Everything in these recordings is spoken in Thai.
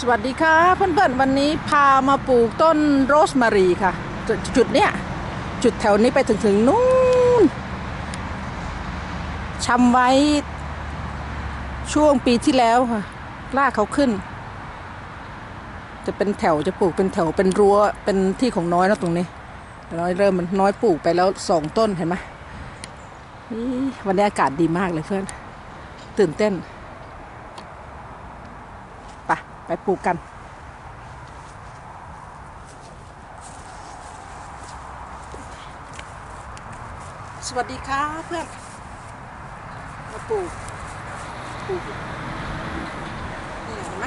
สวัสดีค่ะเพื่อนๆวันนี้พามาปลูกต้นโรสแมรีค่ะจุดจุดเนี้ยจุดแถวนี้ไปถึงถึงนู้นชำไว้ช่วงปีที่แล้วค่ะรากเขาขึ้น จะเป็นแถวจะปลูกเป็นแถวเป็นรั้วเป็นที่ของน้อยนะตรงนี้น้อยเริ่มมันน้อยปลูกไปแล้วสองต้นเห็นไหมวันนี้อากาศดีมากเลยเพื่อน ตื่นเต้น ไปปลูกกัน สวัสดีค่ะเพื่อน มาปลูก ปลูกนี่เห็นไหม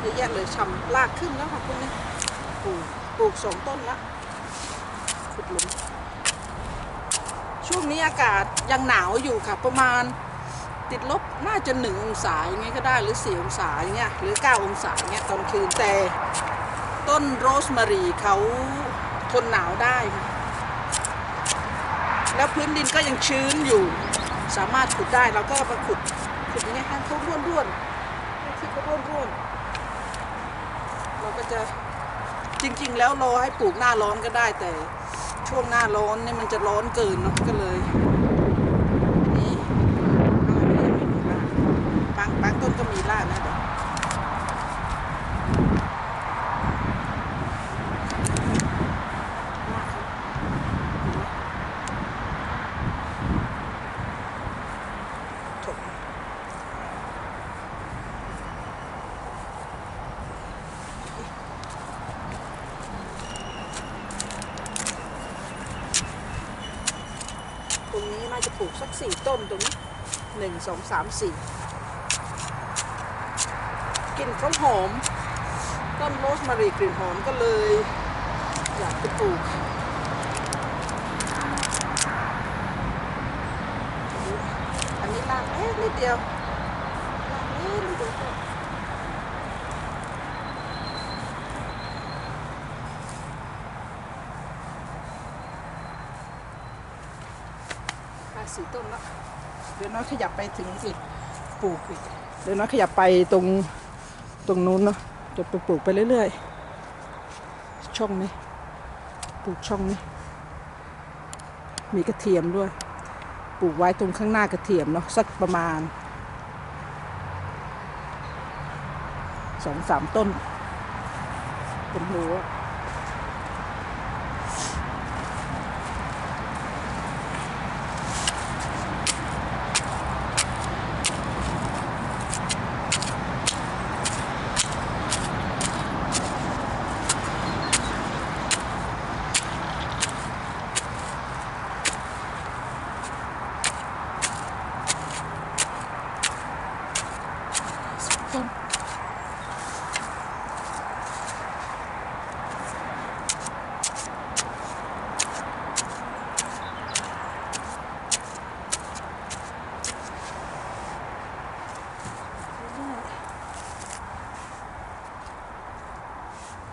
เยอะแยะเลยชำลากขึ้นแล้วค่ะคุณนี่ปลูก ปลูกสองต้นแล้วขุดหลุม ช่วงนี้อากาศยังหนาวอยู่ค่ะประมาณ ติดลบน่าจะหนึ่งองศาอย่างเงี้ยก็ได้หรือสี่องศาอย่างเงี้ยหรือเก้าองศาอย่างเงี้ยตอนคืนแต่ต้นโรสแมรีเขาทนหนาวได้ค่ะแล้วพื้นดินก็ยังชื้นอยู่ สามารถขุดได้เราก็มาขุดขุดอย่างเงี้ยให้เขาร่วนร่วนให้ที่เขาร่วนร่วนเราก็จะจริง ๆ แล้วรอให้ปลูกหน้าร้อนก็ได้แต่ช่วงหน้าร้อนเนี่ยมันจะร้อนเกินเนาะก็เลยนี่ บางบางต้นก็มีรากนะเดี๋ยวรากเขาถกตรงนี้น่าจะ ปลูกสักสี่ต้นตรงนี้หนึ่งสองสามสี่กลิ่นเขาหอม ต้นโรสแมรีกลิ่นหอมก็เลย อยากไปปลูกอันนี้ลากเอ๊ะนิดเดียวรากนิดเดียวราก สี่ต้นแล้วเดี๋ยวน้อยขยับไปถึงอีกปลูกอีกเดี๋ยวน้อยขยับไปตรงตรงนู้นเนาะจะไปปลูกไปเรื่อยๆ ช่องนี้ปลูกช่องนี้ มีกระเทียมด้วย ปลูกไว้ตรงข้างหน้ากระเทียมเนาะสักประมาณสองสามต้นเป็นรั้ว ต้น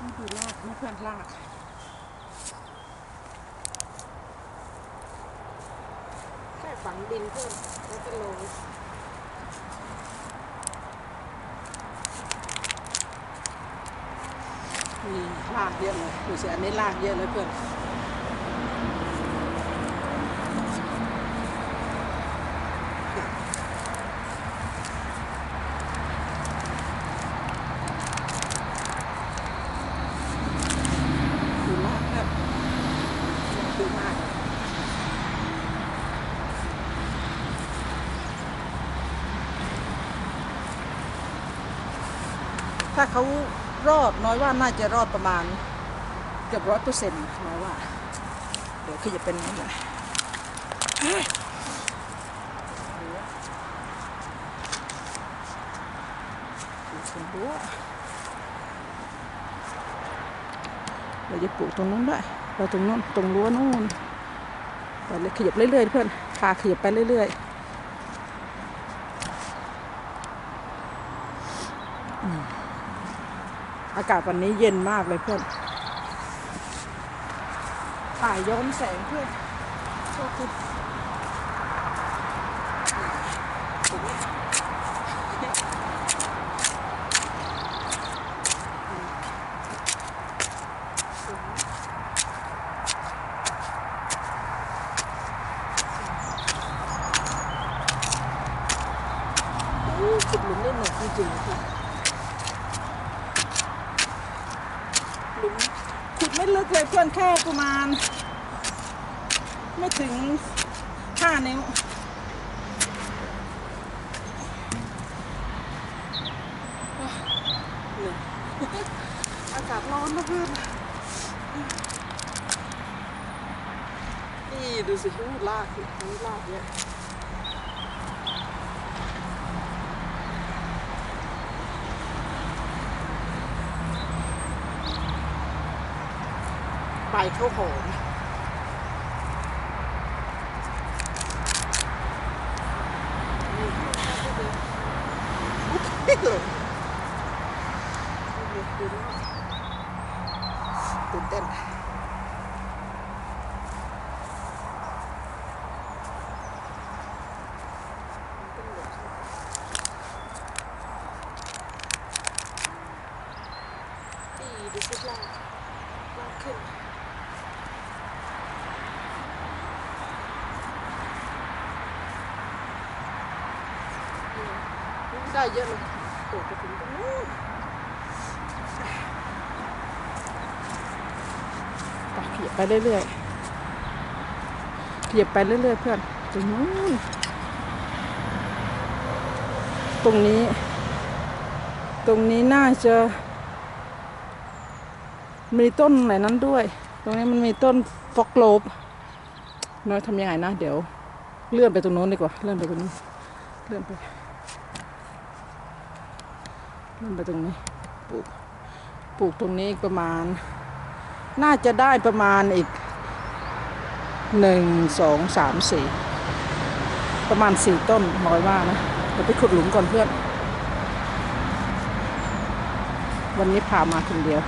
นี่ดูรากนี่เพื่อนราก แค่ ฝังดินเพิ่มแล้วก็โรย มีลากเยอะเลยดูสิอันนี้ลากเยอะเลยเพื่อนดูลากครับดูมาก ถ้าเขารอดน้อยว่าน่าจะรอดประมาณเกือบร้อยเปอร์เซ็นต์น้อยว่า เดี๋ยวคือจะเป็นย่างนี้เลยดูคนรั้วเราจะปลูกตรงนู้นด้วยเราตรงนู้นตรงรั้วนู้นไปเลยขยับเรื่อยๆเพื่อนพาขยับไปเรื่อยๆ อากาศวันนี้เย็นมากเลยเพื่อนถ่ายย้อนแสงเพื่อนโชคดีตรงนี้ ไม่ลึกเลยเพื่อนแค่ ประมาณ ไม่ถึงห้านิ้ว อากาศร้อนนะเพื่อนนี่ดูสิลากลากเนี่ย ใบข้าวหอมนี่อุ๊ยหล่นดูดิตื่นเต้น นี่ดูสิลากลากขึ้นนี่ ได้เยอะเลยโดดไปถึงตรงนู้นไปเหยียบไปเรื่อยๆเหยียบไปเรื่อยๆเพื่อนตรงนู้นตรงนี้ ตรงนี้น่าจะมีต้นไหนนั้นด้วย ตรงนี้มันมีต้นฟอกโลบน้อยทำยังไงนะ เดี๋ยว เลื่อนไปตรงโน้นดีกว่า เลื่อนไปตรงนี้เลื่อนไป เลื่อนไปตรงนี้ปลูกปลูกตรงนี้ประมาณ น่าจะได้ประมาณอีกหนึ่งสองสามสี่ประมาณสี่ต้นน้อยว่านะเดี๋ยวไปขุดหลุมก่อนเพื่อน วันนี้พามาคนเดียว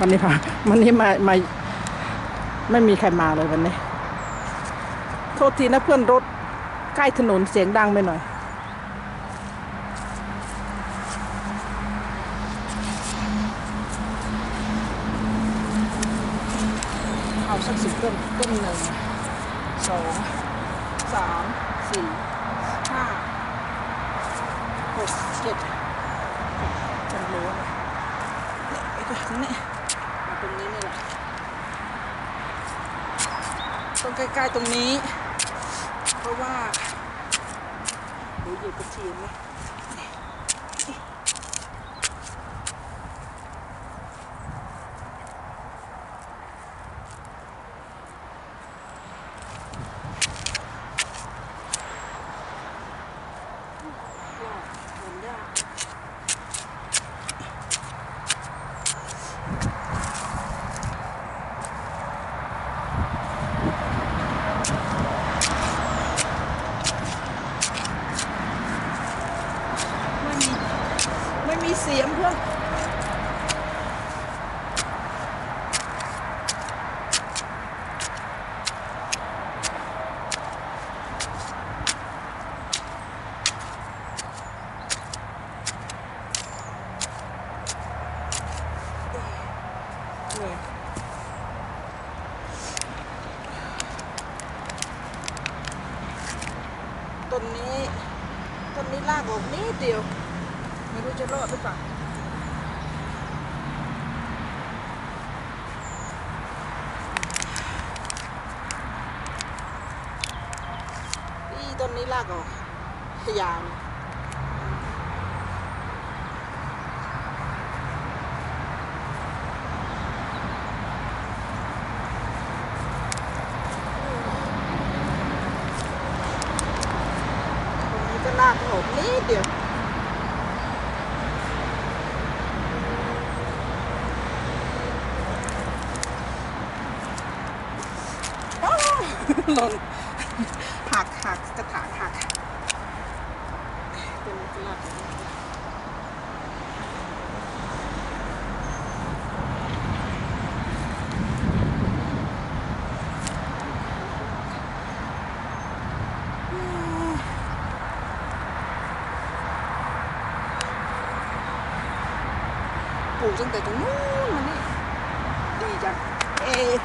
วันนี้พาวันนี้มามาไม่มีใครมาเลยวันนี้ โทษทีนะเพื่อนรถใกล้ถนนเสียงดังไปหน่อย หนึ่งสองสามสี่ห้าหกเจ็ดจังรู้นะเนี่ยไอ้ตัวนี้เอาตรงนี้นี่แหละตรงใกล้ๆตรงนี้ เพราะว่าเดี๋ยวหยียบกระเทียมไหมยากมันยาก ไม่มีไม่มีเสียงเพื่อนเหนื่อยต้ นี้ต้นนี้ลากออกนิดเดียว ไม่รู้จะรอดหรือเปล่าอีต้นนี้ลากออกยาวเลยตรงนี้ก็ลากออกนิดเดียว อ้าวห ล่นหักหักกระถางหักเป็นกระดาษปลูกตั้งแต่ตรงนู้นมานี่ดีจังเอะ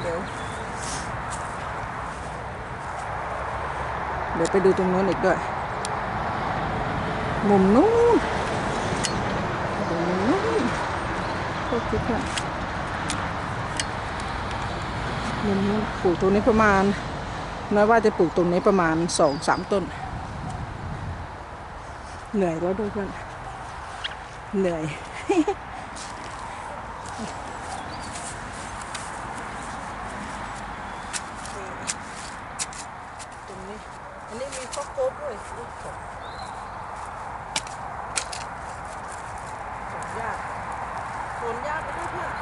เดี๋ยว เดี๋ยวไปดูตรงนู้นอีกด้วย มุมนู้นมุมนู้นษทีค่ะมันปลูกตรงนี้ประมาณ น้อยว่าจะปลูกตรงนี้ประมาณสองสามต้น เหนื่อยแล้วด้วยเพื่อนเหนื่อย ตรงนี้ อันนี้มีข้าวโพด ด้วยลูกผลผลยากผลยากไปด้วยเพื่อน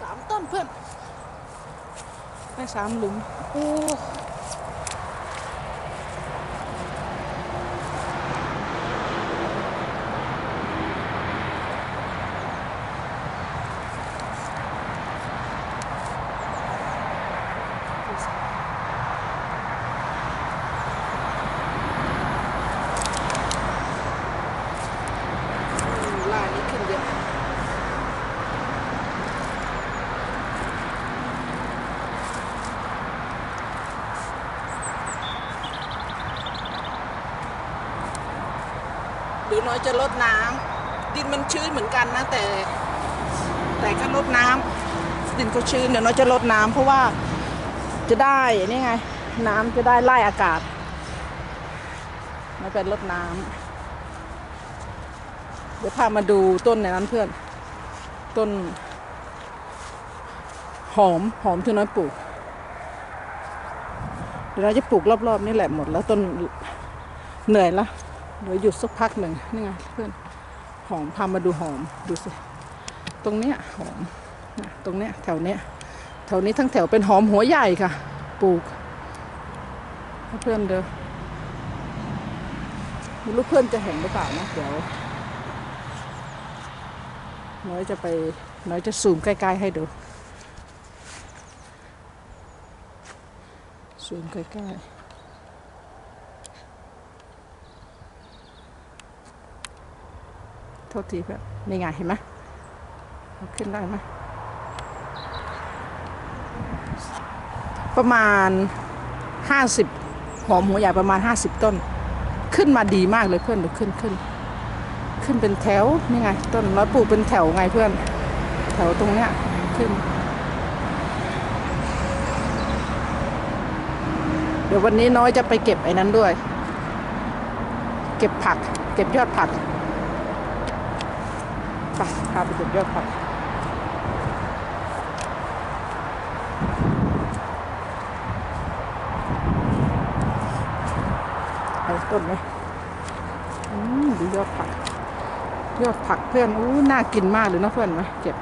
สามต้นเพื่อน ได้สามหลุมโอ้ลายนี้ขึ้นเยอะ เดี๋ยวน้อยจะลดน้ำดินมันชื้นเหมือนกันนะ แต่ แต่ก็ลดน้ำดินก็ชื้นเดี๋ยวน้อยจะลดน้ำเพราะว่าจะได้นี่ไง น้ำจะได้ไล่อากาศไม่เป็นลดน้ำเดี๋ยวพามาดูต้นในนั้นเพื่อน ต้น หอมหอมที่น้อยปลูกเดี๋ยวเราจะปลูกรอบๆนี่แหละหมดแล้วต้นเหนื่อยละ เดี๋ยวหยุดสักพักหนึ่งนี่ไงเพื่อนหอมพามาดูหอมดูสิตรงเนี้ยหอมนะตรงเนี้ยแถวเนี้ยแถวนี้ทั้งแถวเป็นหอมหัวใหญ่ค่ะปลูกเพื่อนเด้อไม่รู้เพื่อนจะเห็นหรือเปล่านะเดี๋ยวน้อยจะไปน้อยจะซูมใกล้ๆให้ดูซูมใกล้ๆ โทษทีแบบนี่ไงเห็นไหมขึ้นได้ไหมประมาณห้าสิบหอมหัวใหญ่ประมาณห้าสิบต้น ขึ้นมาดีมากเลยเพื่อนเดี๋ยวขึ้นขึ้น ขึ้นเป็นแถวนี่ไง ต้นน้อยปลูกเป็นแถวไงเพื่อน แถวตรงเนี้ยขึ้น เดี๋ยววันนี้น้อยจะไปเก็บไอ้นั้นด้วย เก็บผัก เก็บยอดผัก ไปพาไปเก็บยอดผักไอ้ต้นไหมอืมดูยอดผัก ยอดผักเพื่อนอู้น่ากินมากเลยนะเพื่อนไหมเก็บ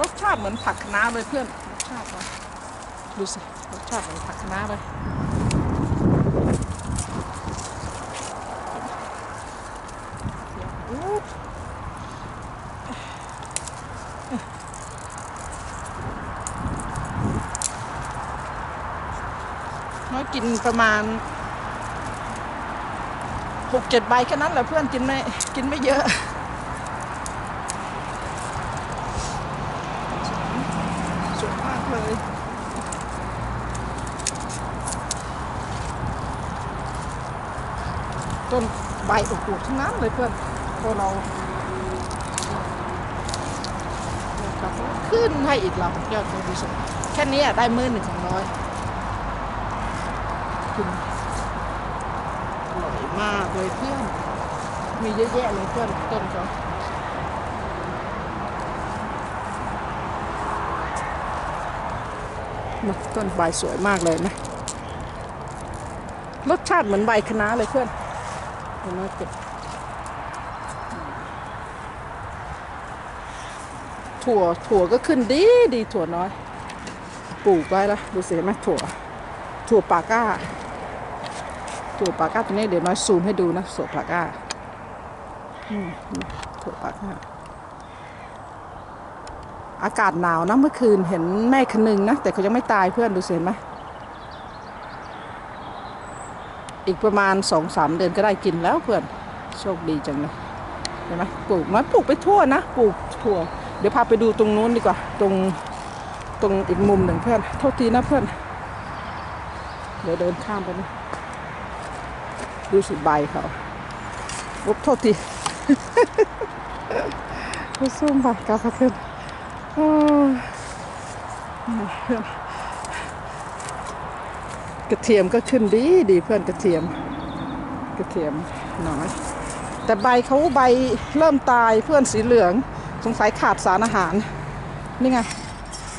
รสชาติเหมือ นผักคะน้าเลยเพื่อนรสชาติมันดูสิรสชาติเหมือนผักคะน้าเลยอู้น้อยกินประมาณหกเจ็ดใบแค่นั้นแหละเพื่อนกินไม่กินไม่เยอะ สวยมากเลย ต้นใบอวบๆทั้งนั้นเลยเพื่อนพอเราขึ้นให้อีกเรายอดตัวดีสุดแค่นี้อะได้มือหนึ่งสองร้อยขึ้นมากเลยเพื่อน มีเยอะแยะเลยเพื่อนต้นเขาต้นใบสวยมากเลยนะ รสชาติเหมือนใบคะน้าเลยเพื่อน เห็นไหมเก็บถั่วถั่วก็ขึ้นดีดีถั่วน้อย ปลูกไว้ล้วดูสิเห็นไหมถั่ว ถั่วปาก้า ถั่วปาก้าตัวนี้เดี๋ยวน้อยซูมให้ดูนะถั่วปาก้าถั่วปาก้า อากาศหนาวนะเมื่อคืนเห็นแม่คนนึงนะแต่เขายังไม่ตายเพื่อนดูสิเห็นไหม อีกประมาณสองสามเดือนก็ได้กินแล้วเพื่อนโชคดีจังเลยเห็นไหมปลูกมันปลูกไปทั่วนะปลูกถั่ว เดี๋ยวพาไปดูตรงนู้นดีกว่า ตรงตรงอีกมุมหนึ่งเพื่อนโทษทีนะเพื่อน เดี๋ยวเดินข้ามไปนะดูสิใบเขารบโทษทีไปซุ่มใบกาขึ้นโอ้ยก ระเทียมก็ขึ้นดีดีเพื่อนกระเทียม กระเทียมน้อย แต่ใบเขาใบเริ่มตายเพื่อนสีเหลือง สงสัยขาดสารอาหาร นี่ไง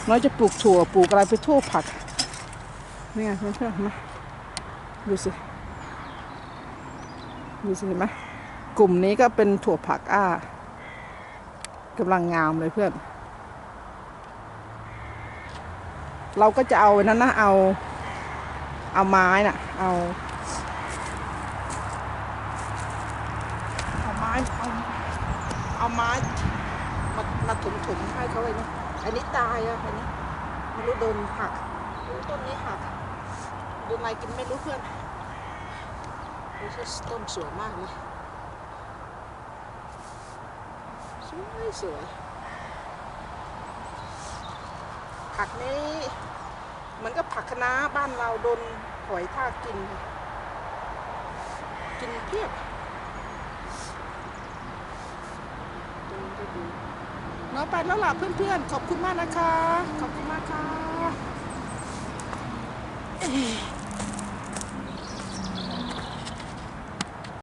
น้อยจะปลูกถั่วปลูกอะไรไปทั่วผักนี่ไงเพื่อนเพื่อนๆมาดูสิดูสิเห็นไหมกลุ่มนี้ก็เป็นถั่วผักอ้ากำลังงามเลยเพื่อน เราก็จะเอาไอ้นั้นนะเอา เอาไม้น่ะ เอาเอาไม้เอาเอาไม้มามาถมถมๆให้เขาเลยนะอันนี้ตายอะอันนี้ไม่รู้โดนหักโอ้ต้นนี้หักโดนอะไรกินไม่รู้เพื่อนโอ้ต้นสวยมากเลยสวยสวยผักนี้ เหมือนกับผักคะน้าบ้านเราโดนหอยทากกิน กินเพียบน้อยไปแล้วล่ะเพื่อนๆ ขอบคุณมากนะคะ ขอบคุณมากค่ะ